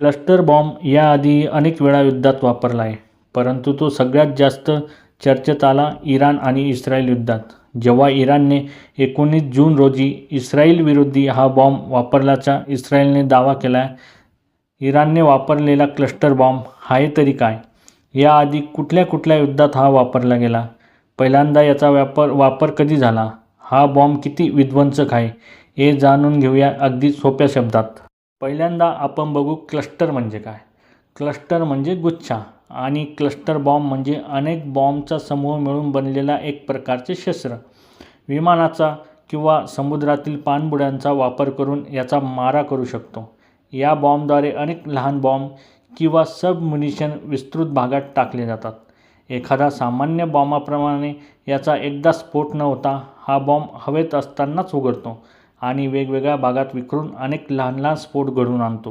Cluster bomb याआधी अनेक वेळा युद्धात वापरला आहे परंतु तो सगळ्यात जास्त चर्चेत आला इराण आणि इस्रायल युद्धात. जेव्हा इराणने एकोणीस जून रोजी इस्राईलविरोधी हा बॉम्ब वापरल्याचा इस्रायलने दावा केला आहे इराणने वापरलेला क्लस्टर बॉम्ब आहे तरी काय? याआधी कुठल्या कुठल्या युद्धात हा वापरला गेला? पहिल्यांदा याचा व्यापार वापर कधी झाला? हा बॉम्ब किती विध्वंसक आहे हे जाणून घेऊया अगदी सोप्या शब्दात. पहिल्यांदा आपण बघू क्लस्टर म्हणजे काय? क्लस्टर म्हणजे गुच्छा आणि क्लस्टर बॉम्ब म्हणजे अनेक बॉम्बचा समूह मिळून बनलेला एक प्रकारचे शस्त्र. विमानाचा किंवा समुद्रातील पाणबुड्यांचा वापर करून याचा मारा करू शकतो. या बॉम्बद्वारे अनेक लहान बॉम्ब किंवा सबम्युनिशन विस्तृत भागात टाकले जातात. एखादा सामान्य बॉम्बाप्रमाणे याचा एकदा स्फोट न होता हा बॉम्ब हवेत असतानाच उघडतो. आणि वेगवेगळ्या भागात विखरून अनेक लहान लहान स्फोट घडवून आणतो.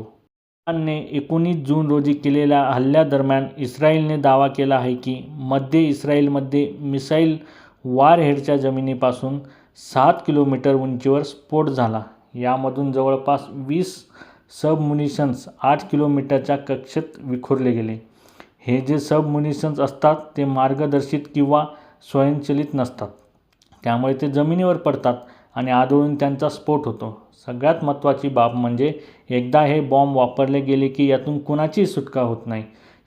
इराणने एकोणीस जून रोजी केलेल्या हल्ल्यादरम्यान इस्रायलने दावा केला आहे की मध्य इस्रायलमध्ये मिसाईल वारहेडच्या जमिनीपासून सात किलोमीटर उंचीवर स्फोट झाला. यामधून जवळपास वीस सबमुनिशन्स आठ किलोमीटरच्या कक्षेत विखुरले गेले. हे जे सबमुनिशन्स असतात ते मार्गदर्शित किंवा स्वयंचलित नसतात. त्यामुळे ते जमिनीवर पडतात. आणि आदळून त्यांचा स्फोट होतो. सगळ्यात महत्त्वाची बाब म्हणजे एकदा हे बॉम्ब वापरले गेले की यातून कुणाचीही सुटका होत नाही.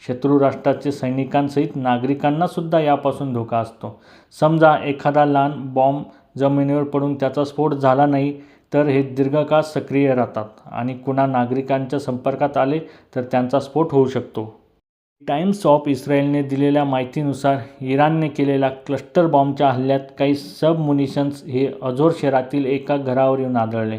शत्रू राष्ट्राचे सैनिकांसहित नागरिकांनासुद्धा यापासून धोका असतो. समजा एखादा लहान बॉम्ब जमिनीवर पडून त्याचा स्फोट झाला नाही तर हे दीर्घकाळ सक्रिय राहतात. आणि कुणा नागरिकांच्या संपर्कात आले तर त्यांचा स्फोट होऊ शकतो. टाइम्स ऑफ इस्रायलने दिलेल्या माहितीनुसार इराणने केलेल्या क्लस्टर बॉम्बच्या हल्ल्यात काही सबमुनिशन्स हे अझोर शहरातील एका घरावर येऊन आदळले.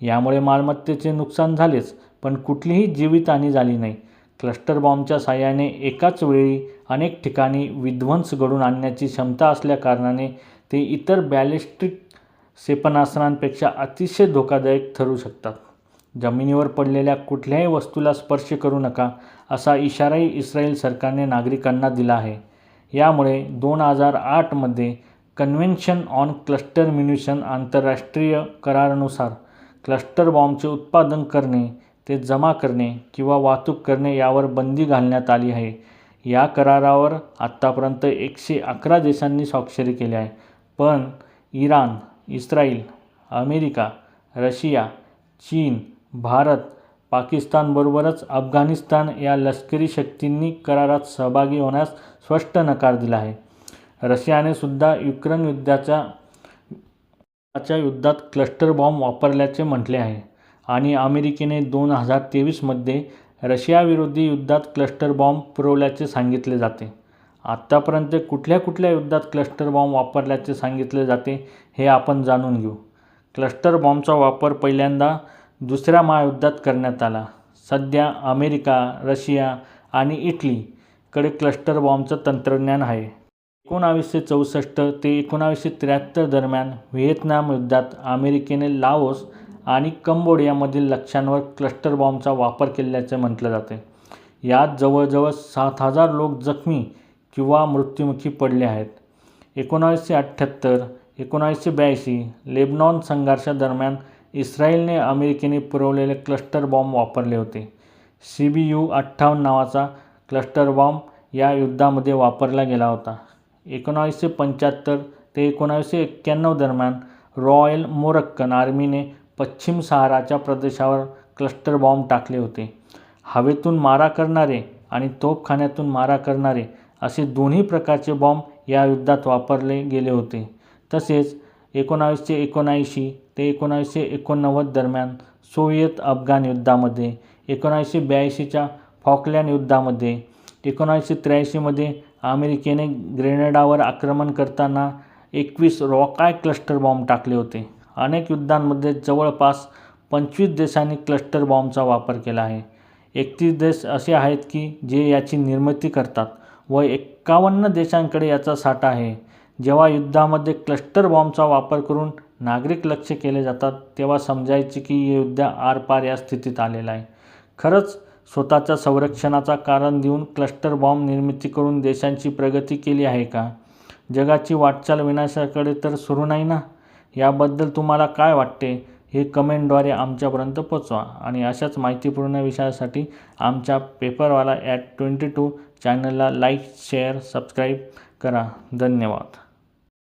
यामुळे मालमत्तेचे नुकसान झालेच पण कुठलीही जीवितहानी झाली नाही. क्लस्टर बॉम्बच्या साह्याने एकाच वेळी अनेक ठिकाणी विध्वंस घडून आणण्याची क्षमता असल्याकारणाने ते इतर बॅलिस्टिक क्षेपणास्त्रांपेक्षा अतिशय धोकादायक ठरू शकतात. जमिनीवर पडलेल्या कुठल्याही वस्तूला स्पर्श करू नका असा इशाराही इस्रायल सरकारने नागरिकांना दिला आहे. यामुळे दोन हजार आठमध्ये कन्व्हेन्शन ऑन क्लस्टर म्युनिशन आंतरराष्ट्रीय करारानुसार क्लस्टर बॉम्बचे उत्पादन करणे ते जमा करणे किंवा वाहतूक करणे यावर बंदी घालण्यात आली आहे. या करारावर आत्तापर्यंत एकशे अकरा देशांनी स्वाक्षरी केली आहे. पण इराण इस्राईल अमेरिका रशिया चीन भारत पाकिस्तानबरोबरच अफगाणिस्तान या लष्करी शक्तींनी करारात सहभागी होण्यास स्पष्ट नकार दिला आहे. रशियाने सुद्धा युक्रेन युद्धाच्या च्या युद्धात क्लस्टर बॉम्ब वापरल्याचे म्हटले आहे आणि अमेरिकेने दोन हजार तेवीसमध्ये रशियाविरोधी युद्धात क्लस्टर बॉम्ब पुरवल्याचे सांगितले जाते. आत्तापर्यंत कुठल्या कुठल्या युद्धात क्लस्टर बॉम्ब वापरल्याचे सांगितले जाते हे आपण जाणून घेऊ. क्लस्टर बॉम्बचा वापर पहिल्यांदा दुसऱ्या महायुद्धात करण्यात आला. सध्या अमेरिका रशिया आणि इटलीकडे क्लस्टर बॉम्बचं तंत्रज्ञान आहे. एकोणावीसशे चौसष्ट ते एकोणावीसशे त्र्याहत्तर दरम्यान व्हिएतनाम युद्धात अमेरिकेने लाओस आणि कंबोडियामधील लक्ष्यांवर क्लस्टर बॉम्बचा वापर केल्याचे म्हटलं जाते. यात जवळजवळ सात हजार लोक जखमी किंवा मृत्युमुखी पडले आहेत. एकोणावीसशे अठ्ठ्याहत्तर एकोणावीसशे ब्याऐंशी लेबनॉन संघर्षादरम्यान इस्रायलने अमेरिकेने पुरवलेले क्लस्टर बॉम्ब वापरले होते. सी बी यू अठ्ठावन्न नावाचा क्लस्टर बॉम्ब या युद्धामध्ये वापरला गेला होता. एकोणावीसशे पंच्याहत्तर ते एकोणावीसशे एक्क्याण्णव दरम्यान रॉयल मोरक्कन आर्मीने पश्चिम सहाराच्या प्रदेशावर क्लस्टर बॉम्ब टाकले होते. हवेतून मारा करणारे आणि तोफखान्यातून मारा करणारे असे दोन्ही प्रकारचे बॉम्ब या युद्धात वापरले गेले होते. तसेच एकोणावीसशे एकोणऐंशी ते एकोणावीसशे एकोणनव्वद दरम्यान सोव्हिएत अफगाण युद्धामध्ये एकोणावीसशे ब्याऐंशीच्या फॉकलँड युद्धामध्ये एकोणावीसशे त्र्याऐंशीमध्ये अमेरिकेने ग्रेनेडावर आक्रमण करताना एकवीस रॉकाय क्लस्टर बॉम्ब टाकले होते. अनेक युद्धांमध्ये जवळपास पंचवीस देशांनी क्लस्टर बॉम्बचा वापर केला आहे. एकतीस देश असे आहेत की जे याची निर्मिती करतात व एक्कावन्न देशांकडे याचा साठा आहे. जेव्हा युद्धामध्ये क्लस्टर बॉम्बचा वापर करून नागरिक लक्ष्य केले जातात तेव्हा समजायचे की हे युद्ध आरपार या स्थितीत आलेलं आहे. खरंच स्वतःच्या संरक्षणाचा कारण देऊन क्लस्टर बॉम्ब निर्मिती करून देशांची प्रगती केली आहे का? जगाची वाटचाल विनाशाकडे तर सुरू नाही ना? याबद्दल तुम्हाला काय वाटते? हे कमेंटद्वारे आमच्यापर्यंत पोचवा आणि अशाच माहितीपूर्ण विषयासाठी आमच्या पेपरवाला ॲट ट्वेंटी टू चॅनलला लाईक शेअर सबस्क्राईब करा. धन्यवाद.